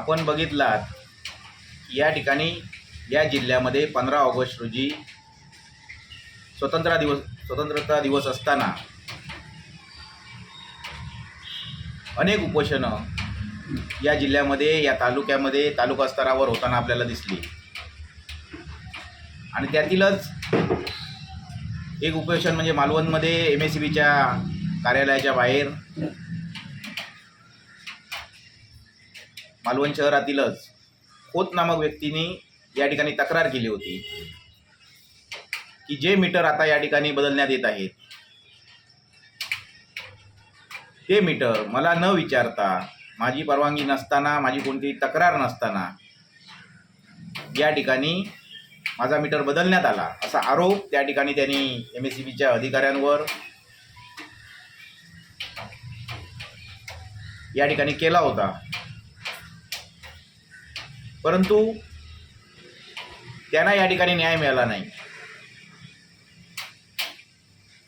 आपण बघितलात या ठिकाणी या जिल्ह्यामध्ये पंधरा ऑगस्ट रोजी स्वतंत्र दिवस स्वतंत्रता दिवस असताना अनेक उपोषणं या जिल्ह्यामध्ये या तालुक्यामध्ये तालुका स्तरावर होताना आपल्याला दिसली. आणि त्यातीलच एक उपोषण म्हणजे मालवणमध्ये एम एस सी बीच्या कार्यालयाच्या बाहेर मालवण शहरातीलच खोत नामक व्यक्तीने या ठिकाणी तक्रार केली होती की जे मीटर आता या ठिकाणी बदलण्यात येत आहेत ते मीटर मला न विचारता माझी परवानगी नसताना माझी कोणतीही तक्रार नसताना या ठिकाणी माझा मीटर बदलण्यात आला असा आरोप त्या ठिकाणी त्यांनी एम एस सी बीच्या अधिकाऱ्यांवर या ठिकाणी केला होता. परंतु त्यांना या ठिकाणी न्याय मिळाला नाही.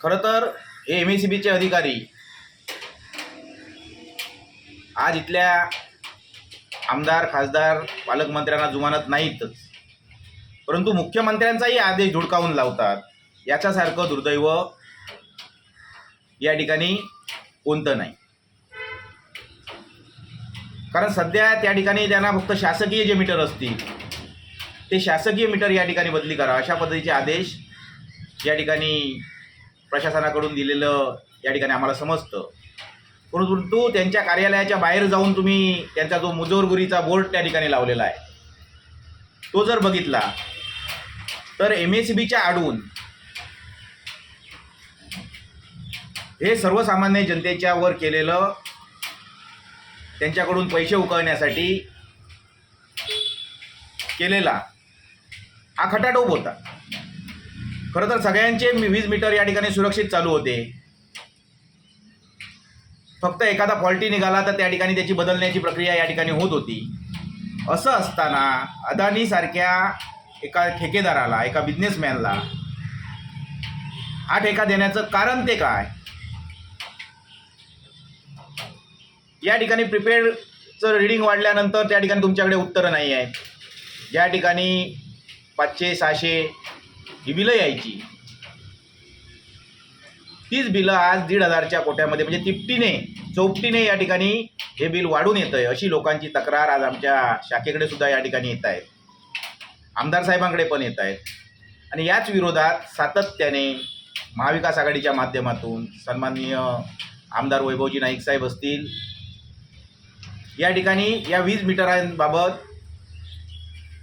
खरं तर हे एम एस सी बीचे अधिकारी आज इथल्या आमदार खासदार पालकमंत्र्यांना जुमानत नाहीतच. परंतु मुख्यमंत्र्यांचाही आदेश धुडकावून लावतात. याच्यासारखं दुर्दैव या ठिकाणी कोणतं नाही. कारण सध्या त्या ठिकाणी त्यांना फक्त शासकीय जे मीटर असतील ते शासकीय मीटर या ठिकाणी बदली करा. अशा पद्धतीचे आदेश या ठिकाणी प्रशासनाकडून दिलेलं या ठिकाणी आम्हाला समजतं. परंतु त्यांच्या कार्यालयाच्या बाहेर जाऊन तुम्ही त्यांचा जो मुजोरगुरीचा बोर्ड त्या ठिकाणी लावलेला आहे तो जर बघितला तर एम एस बीच्या आडून हे सर्वसामान्य जनतेच्या वर केलेलं त्यांच्याकडून पैसे उकळण्यासाठी केलेला हा खटाटोप होता. खरं तर सगळ्यांचे वीज मीटर या ठिकाणी सुरक्षित चालू होते. फक्त एखादा फॉल्टी निघाला तर त्या ठिकाणी त्याची बदलण्याची प्रक्रिया या ठिकाणी होत होती. असं असताना अदानीसारख्या एका ठेकेदाराला एका बिझनेसमॅनला हा ठेका देण्याचं कारण ते काय? या ठिकाणी प्रिपेडचं रिडिंग वाढल्यानंतर त्या ठिकाणी तुमच्याकडे उत्तरं नाही आहेत. ज्या ठिकाणी पाचशे सहाशे ही बिलं यायची. तीच बिलं आज दीड हजारच्या कोट्यामध्ये म्हणजे तिपटीने चौपटीने या ठिकाणी हे बिल वाढून येतं आहे अशी लोकांची तक्रार आज आमच्या शाखेकडे सुद्धा या ठिकाणी येत आहेत. आमदार साहेबांकडे पण येत आहेत. आणि याच विरोधात सातत्याने महाविकास आघाडीच्या माध्यमातून सन्माननीय आमदार वैभवजी नाईक साहेब असतील या ठिकाणी या वीज मीटरांबाबत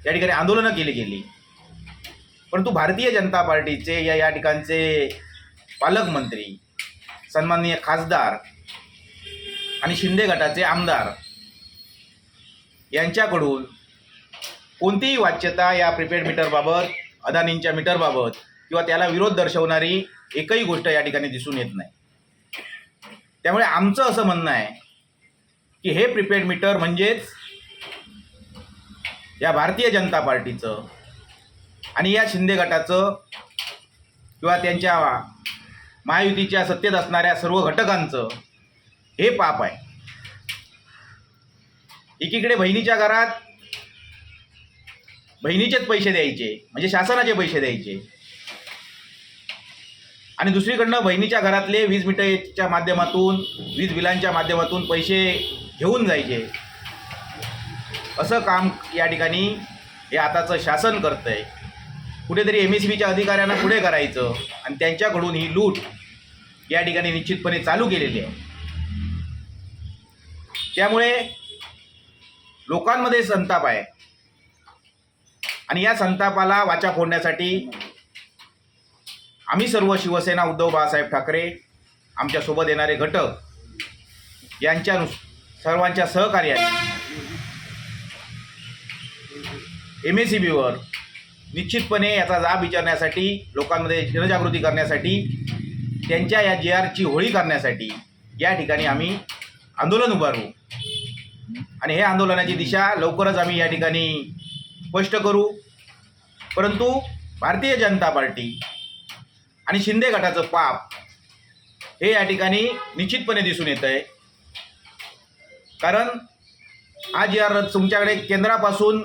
या ठिकाणी आंदोलनं केली गेली. परंतु भारतीय जनता पार्टीचे या या ठिकाणचे पालकमंत्री सन्माननीय खासदार आणि शिंदे गटाचे आमदार यांच्याकडून कोणतीही वाच्यता या प्रिपेड मीटरबाबत अदानींच्या मीटरबाबत किंवा त्याला विरोध दर्शवणारी एकही गोष्ट या ठिकाणी दिसून येत नाही. त्यामुळे आमचं असं म्हणणं आहे की हे प्रिपेड मीटर म्हणजेच या भारतीय जनता पार्टीचं आणि या शिंदे गटाचं किंवा त्यांच्या महायुतीच्या सत्तेत असणाऱ्या सर्व घटकांचं हे पाप आहे. एकीकडे बहिणीच्या घरात बहिणीचेच पैसे द्यायचे म्हणजे शासनाचे पैसे द्यायचे आणि दुसरीकडनं बहिणीच्या घरातले वीज मीटरच्या माध्यमातून वीज बिलांच्या माध्यमातून पैसे घेऊन जायचे. असं काम या ठिकाणी हे आताचं शासन करतं आहे कुठेतरी एम एस बीच्या अधिकाऱ्यांना पुढे करायचं आणि त्यांच्याकडून ही लूट या ठिकाणी निश्चितपणे चालू केलेली आहे. त्यामुळे लोकांमध्ये संताप आहे. आणि या संतापाला वाचा फोडण्यासाठी आम्ही सर्व शिवसेना उद्धव बाळासाहेब ठाकरे आमच्यासोबत येणारे घटक यांच्या सर्वांच्या सहकार्याने एम एस सी बीवर निश्चितपणे याचा जाब विचारण्यासाठी लोकांमध्ये जनजागृती करण्यासाठी त्यांच्या या जे आरची होळी करण्यासाठी या ठिकाणी आम्ही आंदोलन उभारू आणि हे आंदोलनाची दिशा लवकरच आम्ही या ठिकाणी स्पष्ट करू. परंतु भारतीय जनता पार्टी आणि शिंदे गटाचं पाप हे या ठिकाणी निश्चितपणे दिसून येतं आहे. कारण हा जी आर तुमच्याकडे केंद्रापासून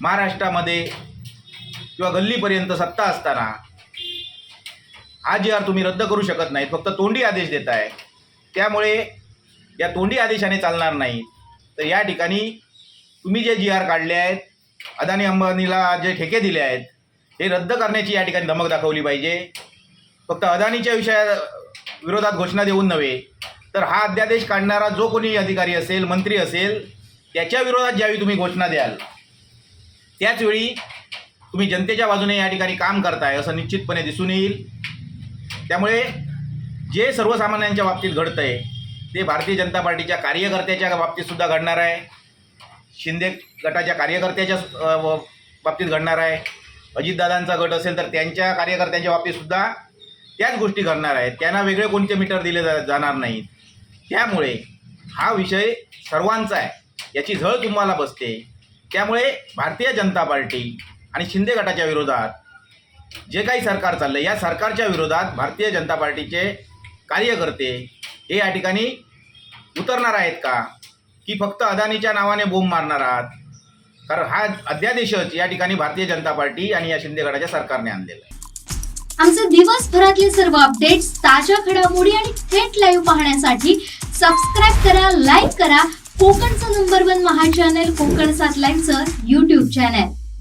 महाराष्ट्रामध्ये किंवा गल्लीपर्यंत सत्ता असताना हा जी आर तुम्ही रद्द करू शकत नाही फक्त तोंडी आदेश देत आहे. त्यामुळे या तोंडी आदेशाने चालणार नाही. तर या ठिकाणी तुम्ही जे जी आर काढले आहेत अदानी अंबानीला जे ठेके दिले आहेत हे रद्द करण्याची या ठिकाणी धमक दाखवली पाहिजे. फक्त अदानीच्या विषया विरोधात घोषणा देऊन नव्हे तर हा अध्यादेश काढणारा जो कोणी अधिकारी असेल मंत्री असेल त्याच्या विरोधात ज्यावेळी तुम्ही घोषणा द्याल त्याचवेळी तुम्ही जनतेच्या बाजूने या ठिकाणी काम करताय असं निश्चितपणे दिसून येईल. त्यामुळे जे सर्वसामान्यांच्या बाबतीत घडतं आहे ते भारतीय जनता पार्टीच्या कार्यकर्त्याच्या बाबतीतसुद्धा घडणार आहे. शिंदे गटाच्या कार्यकर्त्याच्या बाबतीत घडणार आहे. अजितदादांचा गट असेल तर त्यांच्या कार्यकर्त्यांच्या बाबतीत सुद्धा त्याच गोष्टी करणार आहेत. त्यांना वेगळे कोणते मीटर दिले जा जाणार नाहीत. त्यामुळे हा विषय सर्वांचा आहे. याची झळ तुम्हाला बसते. त्यामुळे भारतीय जनता पार्टी आणि शिंदे गटाच्या विरोधात जे काही सरकार चाललं या सरकारच्या विरोधात भारतीय जनता पार्टीचे कार्यकर्ते हे या ठिकाणी उतरणार आहेत का? की फक्त अदानीच्या नावाने बोंब मारणार आहात? कारण हा अध्यादेशच या ठिकाणी भारतीय जनता पार्टी आणि या शिंदे गटाच्या सरकारने आणलेला आहे. आमचे दिवसभरातले सर्व अपडेट्स ताज्या घडामोडी आणि थेट लाईव्ह पाहण्यासाठी सबस्क्राईब करा लाईक करा. कोकणचं number one Maha channel Kokan सात लाईव्हचं युट्यूब चॅनल